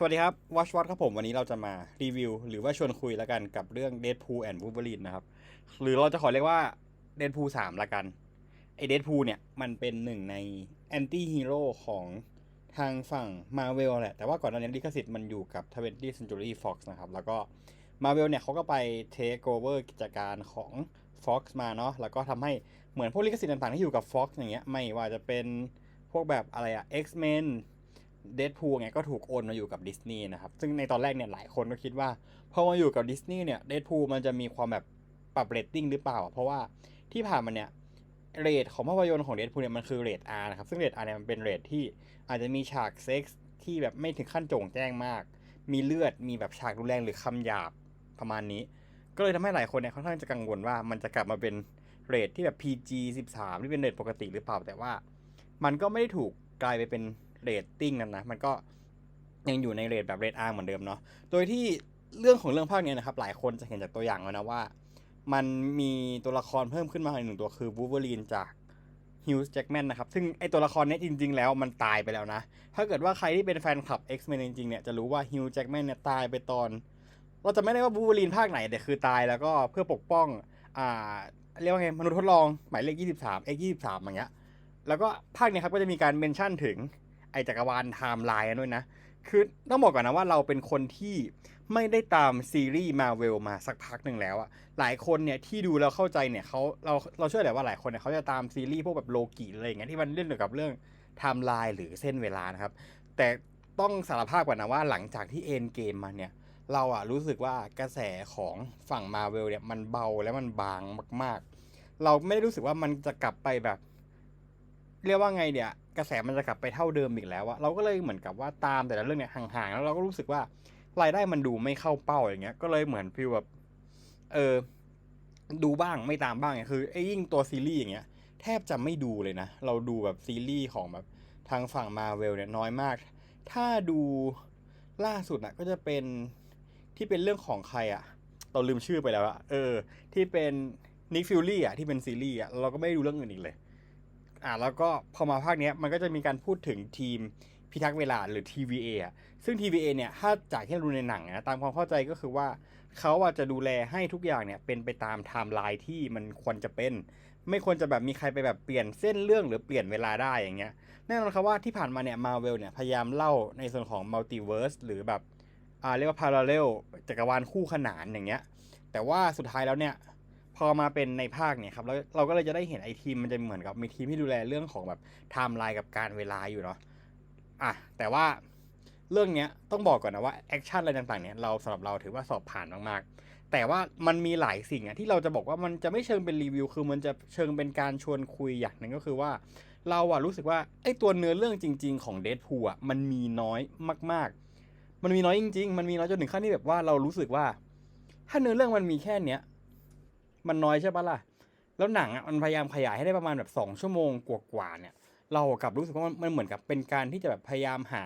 สวัสดีครับ Watch Watch ครับผมวันนี้เราจะมารีวิว หรือว่าชวนคุยแล้วกันกับเรื่อง Deadpool and Wolverine นะครับ หรือเราจะขอเรียกว่า Deadpool 3ละกัน ไอ Deadpool เนี่ย มันเป็นหนึ่งในแอนตี้ฮีโร่ของทางฝั่ง Marvel แหละ แต่ว่าก่อนหน้านี้ลิขสิทธิ์มันอยู่กับ 20th Century Fox นะครับ แล้วก็ Marvel เนี่ยเขาก็ไป take over กิจการของ Fox มาเนาะแล้วก็ทำให้เหมือนพวกลิขสิทธิ์ต่างๆที่อยู่กับ Fox อย่างเงี้ยไม่ว่าจะเป็นพวกแบบอะไรอะ X-Men เด p พูลไงก็ถูกโอนมาอยู่กับดิสนีย์นะครับ ซึ่งในตอนแรกเนี่ยหลายคนก็คิดว่าพอมาอยู่กับดิสนีย์เนี่ยเด p พูลมันจะมีความแบบปรับเรตติ้งหรือเปล่า เพราะว่าที่ผ่านมาเนี่ยเรทของภาพยนตร์ของเด p พูลเนี่ยมันคือเรท R นะครับ ซึ่งเรท R เนี่ยมันเป็นเรทที่อาจจะมีฉากเซ็กส์ที่แบบไม่ถึงขั้นโจ่งแจ้งมาก มีเลือดมีแบบฉากรุนแรงหรือคำหยาบประมาณนี้ ก็เลยทำให้หลายคนเนี่ยค่อนข้างจะกังวลว่ามันจะกลับมาเป็นเรทที่แบบ PG 13ที่เป็นเรทปกติหรือเปล่าแต่ว่า มันก็ไม่ได้ถูกกลายไปเป็น เรตติ้งนั้นนะมันก็ยังอยู่ในเรทแบบเรทอาร์เหมือนเดิมเนาะโดยที่เรื่องของเรื่องภาคนี้นะครับหลายคนจะเห็นจากตัวอย่างแล้วนะว่า มันมีตัวละครเพิ่มขึ้นมาอีกหนึ่งตัวคือวูเวอรีนจากฮิวส์แจ็กแมนนะครับ ซึ่งไอตัวละครนี้จริง ๆ แล้วมันตายไปแล้วนะ ถ้าเกิดว่าใครที่เป็นแฟนคลับ X-Men จริงๆเนี่ยจะรู้ว่าฮิวส์แจ็กแมนเนี่ยตายไปตอน เราจะไม่ได้ว่าวูเวอรีนภาคไหนแต่คือตายแล้วก็เพื่อปกป้องอ่าเรียกว่าไงมนุษย์ทดลองหมายเลข 23 X 23 อย่างเงี้ยแล้วก็ภาคเนี้ยครับก็จะมีการเมนชั่นถึง จักรวาลไทม์ไลน์ด้วยนะ คือต้องบอกก่อนนะว่าเราเป็นคนที่ไม่ได้ตามซีรีส์มาเวลมาสักพักหนึ่งแล้วอะหลายคนเนี่ยที่ดูแล้วเข้าใจเนี่ยเขาเราเราเชื่อแหละว่าหลายคนเนี่ยเขาจะตามซีรีส์พวกแบบโลกิอะไรอย่างเงี้ยที่มันเล่นเกี่ยวกับเรื่องไทม์ไลน์หรือเส้นเวลานะครับ แต่ต้องสารภาพก่อนนะว่าหลังจากที่เอ็นเกมมาเนี่ยเราอะรู้สึกว่ากระแสของฝั่งมาเวลเนี่ยมันเบาและมันบางมาก ๆ เราไม่ได้รู้สึกว่ามันจะกลับไปแบบ เรียกว่าไงเดี๋ยกระแสมันจะกลับไปเท่าเดิมอีกแล้วอะเราก็เลยเหมือนกับว่าตามแต่ละเรื่องเนี่ยห่างๆแล้วเราก็รู้สึกว่ารายได้มันดูไม่เข้าเป้าอย่างเงี้ย ก็เลยเหมือนฟีลแบบเออดูบ้างไม่ตามบ้างเนี่ยคือไอ้ยิ่งตัวซีรีส์อย่างเงี้ยแทบจะไม่ดูเลยนะ เราดูแบบซีรีส์ของแบบทางฝั่งมาเวลเนี่ยน้อยมาก ถ้าดูล่าสุดอะก็จะเป็นที่เป็นเรื่องของใครอะเราลืมชื่อไปแล้วอะเออ ที่เป็นนิกฟิลลี่อะที่เป็นซีรีส์อะเราก็ไม่ดูเรื่องอื่นอีกเลย อ่าแล้วก็พอมาภาคเนี้ยมันก็จะมีการพูดถึงทีมพิทักษ์เวลาหรือ TVA อะซึ่ง TVA เนี่ยถ้าจากที่ราดูในหนังนะตามความเข้าใจก็คือว่าเขาอาจจะดูแลให้ทุกอย่างเนี่ยเป็นไปตามไทม์ไลน์ที่มันควรจะเป็น ไม่ควรจะแบบมีใครไปแบบเปลี่ยนเส้นเรื่องหรือเปลี่ยนเวลาได้อย่างเงี้ยแน่นอนครับว่าที่ผ่านมาเนี่ยมาเวลเนี่ยพยายามเล่าในส่วนของมัลติเวิร์สหรือแบบอ่าเรียกว่าพาราเรลจักรวาลคู่ขนานอย่างเงี้ยแต่ว่าสุดท้ายแล้วเนี่ย พอมาเป็นในภาคเนี่ยครับแล้วเราก็เลยจะได้เห็นไอทีมมันจะเหมือนกับมีทีมที่ดูแลเรื่องของแบบไทม์ไลน์กับการเวลาอยู่เนาะอะแต่ว่าเรื่องเนี้ยต้องบอกก่อนนะว่าแอคชั่นอะไรต่างๆเนี่ยเราสำหรับเราถือว่าสอบผ่านมากๆ แต่ว่ามันมีหลายสิ่งอะที่เราจะบอกว่ามันจะไม่เชิงเป็นรีวิว คือมันจะเชิงเป็นการชวนคุยอย่างหนึ่งก็คือว่า เราอะรู้สึกว่าไอตัวเนื้อเรื่องจริง ๆ ของเด p พูอะมันมีน้อยมาก ๆ มันมีน้อยจริง ๆ มันมีน้อยจนถึงขั้นที่แบบว่าเรารู้สึกว่า ถ้าเนื้อเรื่องมันมีแค่เนี้ย มันน้อยใช่ปะล่ะ แล้วหนังอะมันพยายามขยายให้ได้ประมาณแบบสองชั่วโมงกว่าๆเนี่ย เรากับรู้สึกว่ามันเหมือนกับเป็นการที่จะแบบพยายามหา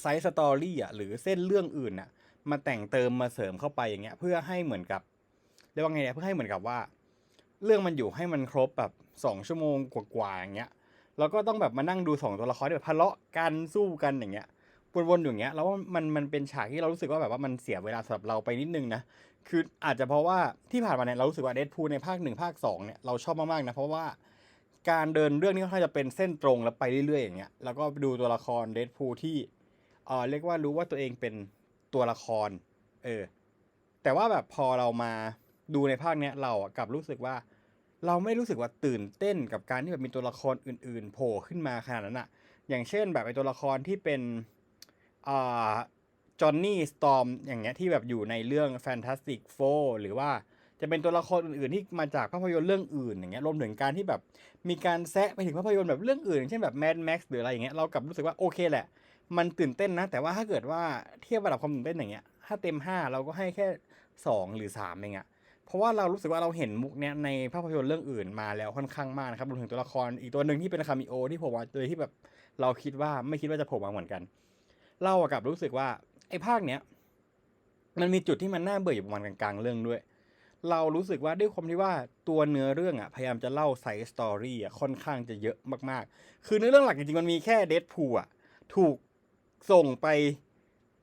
ไซส์สตอรี่อะหรือเส้นเรื่องอื่นอะมาแต่งเติมมาเสริมเข้าไปอย่างเงี้ย เพื่อให้เหมือนกับเรียกว่าไงเนี่ยเพื่อให้เหมือนกับว่า เรื่องมันอยู่ให้มันครบแบบสองชั่วโมงกว่าๆอย่างเงี้ยแล้วก็ต้องแบบมานั่งดูสองตัวละครที่แบบทะเลาะกันสู้กันอย่างเงี้ยวนๆอยู่อย่างเงี้ยแล้วมันมันเป็นฉากที่เรารู้สึกว่าแบบว่ามันเสียเวลาสำหรับเราไปนิดนึงนะ คืออาจจะเพราะว่าที่ผ่านมาเนี่ยเรารู้สึกว่าเด p พูในภาคหนึ่งภาคสองเนี่ยเราชอบมากๆนะ เพราะว่าการเดินเรื่องนี้ค่อนข้างจะเป็นเส้นตรงแล้วไปเรื่อยๆอย่างเงี้ยแล้วก็ดูตัวละครเด p พูที่เออเรียกว่ารู้ว่าตัวเองเป็นตัวละคร เออ แต่ว่าแบบพอเรามาดูในภาคเนี้ยเรากลับรู้สึกว่า เราไม่รู้สึกว่าตื่นเต้นกับการที่แบบมีตัวละครอื่นๆโผล่ขึ้นมาขนาดนั้นอะอย่างเช่นแบบไอตัวละครที่เป็นอ่า จอห์นนี่สตอมอย่างเงี้ยที่แบบอยู่ในเรื่อง Fantastic Four หรือว่าจะเป็นตัวละครอื่นๆที่มาจากภาพยนตร์เรื่องอื่นอย่างเงี้ยรวมถึงการที่แบบมีการแซะไปถึงภาพยนตร์แบบเรื่องอื่นอย่างเช่นแบบ Mad Max หรืออะไรอย่างเงี้ยเรากลับรู้สึกว่าโอเคแหละ มันตื่นเต้นนะ แต่ว่าถ้าเกิดว่าเทียบระดับความตื่นเต้นอย่างเงี้ยถ้าเต็ม 5 เราก็ให้แค่ 2 หรือ3เองอะเพราะว่าเรารู้สึกว่าเราเห็นมุกเนี้ยในภาพยนตร์เรื่องอื่นมาแล้วค่อนข้างมากนะครับรวมถึงตัวละครอีกตัวหนึ่งที่เป็นคามิโอที่ผมว่าโดยที่แบบเราคิดว่าไม่คิดว่าจะโผล่มาเหมือนกัน เราอะกับรู้สึกว่า ไอ้ภาคเนี้ยมันมีจุดที่มันน่าเบื่ออยู่ประมาณกลางๆเรื่องด้วย เรารู้สึกว่าด้วยความที่ว่าตัวเนื้อเรื่องอะพยายามจะเล่าไซส์สตอรี่อะค่อนข้างจะเยอะมากๆ คือเนื้อเรื่องหลักจริงๆมันมีแค่เด p พูอะถูกส่งไป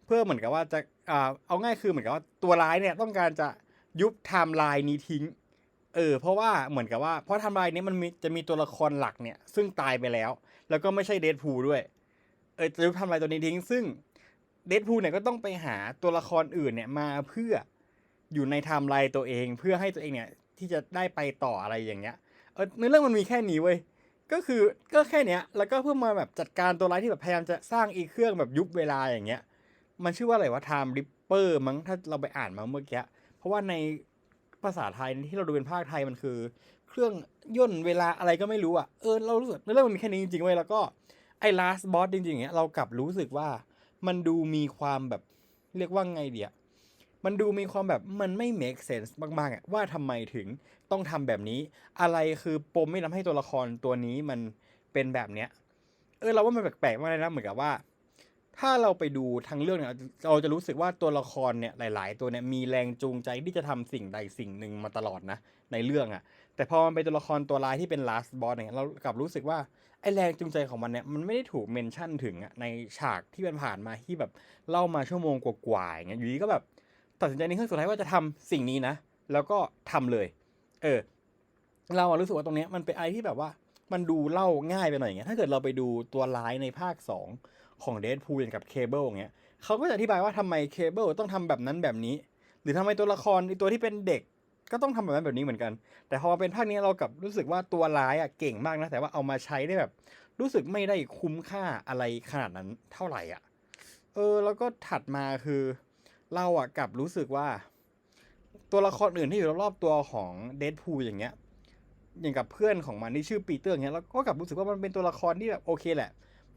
เพื่อเหมือนกับว่าจะอ่าเอาง่ายคือเหมือนกับว่าตัวร้ายเนี่ยต้องการจะยุบไทม์ไลน์นี้ทิ้ง เออ เพราะว่าเหมือนกับว่าเพราะไทม์ไลน์นี้มันมีจะมีตัวละครหลักเนี่ย ซึ่งตายไปแล้ว แล้วก็ไม่ใช่เดดพูด้วย เออจะยุบไทม์ไลน์ตัวนี้ทิ้ง ซึ่ง เดดพูลเนี่ยก็ต้องไปหาตัวละครอื่นเนี่ยมาเพื่ออยู่ในไทม์ไลน์ตัวเองเพื่อให้ตัวเองเนี่ยที่จะได้ไปต่ออะไรอย่างเงี้ยเออในเรื่องมันมีแค่นี้เว้ยก็คือก็แค่เนี้ยแล้วก็เพื่อมาแบบจัดการตัวร้ายที่แบบพยายามจะสร้างอีเครื่องแบบยุบเวลาอย่างเงี้ย มันชื่อว่าอะไรว่า Time Ripper มั้งถ้าเราไปอ่านมาเมื่อกี้เพราะว่าในภาษาไทยที่เราดูเป็นภาคไทยมันคือ เครื่องย่นเวลาอะไรก็ไม่รู้อะเออเรารู้สึกในเรื่องมันมีแค่นี้จริงๆเว้ยแล้วก็ไอ้ last boss จริงๆอย่างเงี้ยเรากลับรู้สึกว่า มันดูมีความแบบเรียกว่าไงเดียมันดูมีความแบบมันไม่ make sense มากๆอะว่าทำไมถึงต้องทำแบบนี้ อะไรคือปมไม่ทำให้ตัวละครตัวนี้มันเป็นแบบเนี้ยเออเราว่ามันแปลกๆมากเลยนะเหมือนกับว่า ถ้าเราไปดูทั้งเรื่องเนี่ยเราจะรู้สึกว่าตัวละครเนี่ยหลาย ๆ ตัวเนี่ยมีแรงจูงใจที่จะทำสิ่งใดสิ่งหนึ่งมาตลอดนะในเรื่องอะ่ะ แต่พอมันเป็นตัวละครตัวร้ายที่เป็น last boss เนี่ยเรากลับรู้สึกว่าไอแรงจูงใจของมันเนี่ยมันไม่ได้ถูกเมนชั่นถึงอะในฉากที่มันผ่านมาที่แบบเล่ามาชั่วโมงกว่าๆอย่างเงี้ยอยู่ดีก็แบบตัดสินใจในเครื่องสุดท้ายว่าจะทำสิ่งนี้นะ แล้วก็ทำเลย เออ เราอะรู้สึกว่าตรงเนี้ยมันเป็นไรที่แบบว่ามันดูเล่าง่ายไปหน่อยอย่างเงี้ยถ้าเกิดเราไปดูตัวร้ายในภาค2 ของเดดพูลอย่างกับเคเบิลอย่างเงี้ยเขาก็จะอธิบายว่าทำไมเคเบิลต้องทำแบบนั้นแบบนี้ หรือทำไมตัวละครตัวที่เป็นเด็กก็ต้องทำแบบนั้นแบบนี้เหมือนกัน แต่พอเป็นภาคนี้เรากับรู้สึกว่าตัวร้ายอะเก่งมากนะ แต่ว่าเอามาใช้ได้แบบ รู้สึกไม่ได้คุ้มค่าอะไรขนาดนั้นเท่าไหร่อะ เออ แล้วก็ถัดมาคือเราอะกับรู้สึกว่า ตัวละครอื่นที่อยู่รอบๆตัวของเดดพูลอย่างเงี้ยอย่างกับเพื่อนของมันที่ชื่อปีเตอร์เงี้ยแล้วก็กลับรู้สึกว่ามันเป็นตัวละครที่แบบโอเคแหละ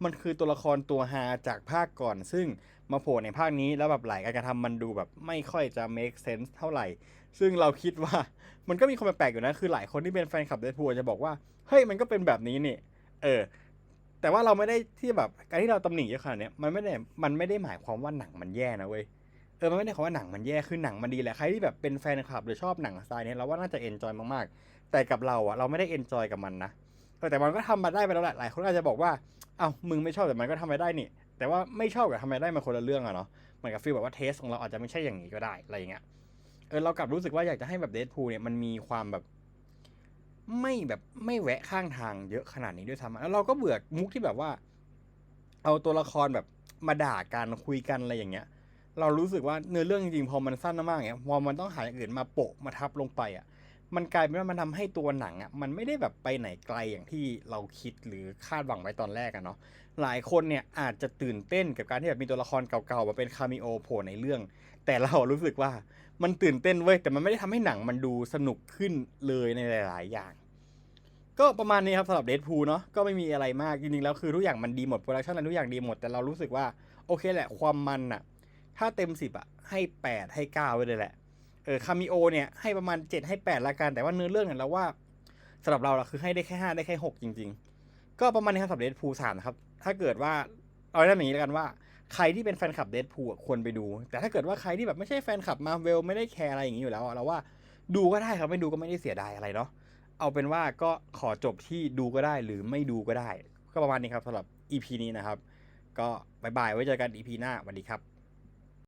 มันคือตัวละครตัวฮาจากภาคก่อน ซึ่งมาโผล่ในภาคนี้แล้วแบบหลายการกระทำมันดูแบบไม่ค่อยจะ make sense เท่าไหร่ ซึ่งเราคิดว่ามันก็มีความแปลกๆอยู่นะ คือหลายคนที่เป็นแฟนคลับเดดพูลจะบอกว่า เฮ้ยมันก็เป็นแบบนี้นี่ เออ แต่ว่าเราไม่ได้ที่แบบการที่เราตำหนิเยอะขนาดเนี้ยมันไม่ได้มันไม่ได้หมายความว่าหนังมันแย่นะเว้ยเออมันไม่ได้คำว่าหนังมันแย่คือหนังมันดีแหละใครที่แบบเป็นแฟนคลับหรือชอบหนังสไตล์เนี้ยเราว่าน่าจะเอนจอยมากๆ แต่กับเราอะเราไม่ได้เอนจอยกับมันนะ แต่มันก็ทำมาได้ไปแล้วแหละหลายคนอาจจะบอกว่าเอ้ามึงไม่ชอบแต่มันก็ทำไปได้นี่ แต่ว่าไม่ชอบกับทำไปได้มันคนละเรื่องอะเนาะเหมือนกับฟีลแบบว่าเทสของเราอาจจะไม่ใช่อย่างนี้ก็ได้อะไรอย่างเงี้ยเออเรากลับรู้สึกว่าอยากจะให้แบบเด p พูเนี่ยมันมีความแบบ ไม่แบบไม่แวะข้างทางเยอะขนาดนี้ด้วยซ้ำแล้วเราก็เบื่อมุกที่แบบว่า เอาตัวละครแบบมาด่ากันคุยกันอะไรอย่างเงี้ย เรารู้สึกว่าเนื้อเรื่องจริงๆพอมันสั้นมากๆเนี่ยพอมันต้องหาอย่างอื่นมาโปะมาทับลงไปอะ มันกลายเป็นว่ามันทำให้ตัวหนังอะมันไม่ได้แบบไปไหนไกลอย่างที่เราคิดหรือคาดหวังไว้ตอนแรกอะเนาะหลายคนเนี่ยอาจจะตื่นเต้นกับการที่แบบมีตัวละครเก่าๆมาเป็นคาเมิโอโผล่ในเรื่อง แต่เรารู้สึกว่ามันตื่นเต้นเว้ยแต่มันไม่ได้ทำให้หนังมันดูสนุกขึ้นเลยในหลาย ๆ อย่าง ก็ประมาณนี้ครับสำหรับเด p พูเนาะก็ไม่มีอะไรมากจริงๆแล้วคือทุกอย่างมันดีหมดโปรดักชันอะไรทุกอย่างดีหมดแต่เรารู้สึกว่าโอเคแหละความมันอะถ้าเต็มสิบอะให้แปดให้เก้าไปเลยแหละ เออคามิโอเนี่ยให้ประมาณเจ็ดให้แปดละกัน แต่ว่าเนื้อเรื่องเนี่ยเราว่าสำหรับเราเราคือให้ได้แค่ห้าได้แค่หกจริง ๆ ก็ประมาณนี้ครับสำหรับเด p พูสามนะครับ ถ้าเกิดว่าเอาได้แบบนี้แล้วกันว่า ใครที่เป็นแฟนคลับเด p พูควรไปดู แต่ถ้าเกิดว่าใครที่แบบไม่ใช่แฟนคลับมาเวลไม่ได้แคร์อะไรอย่างนี้อยู่แล้วเราว่าดูก็ได้ครับไม่ดูก็ไม่ได้เสียดายอะไรเนาะเอาเป็นว่าก็ขอจบที่ดูก็ได้หรือไม่ดูก็ได้ ก็ประมาณนี้ครับสำหรับ EP นี้นะครับ ก็บายบายไว้เจอกัน EP หน้าสวัสดีครับ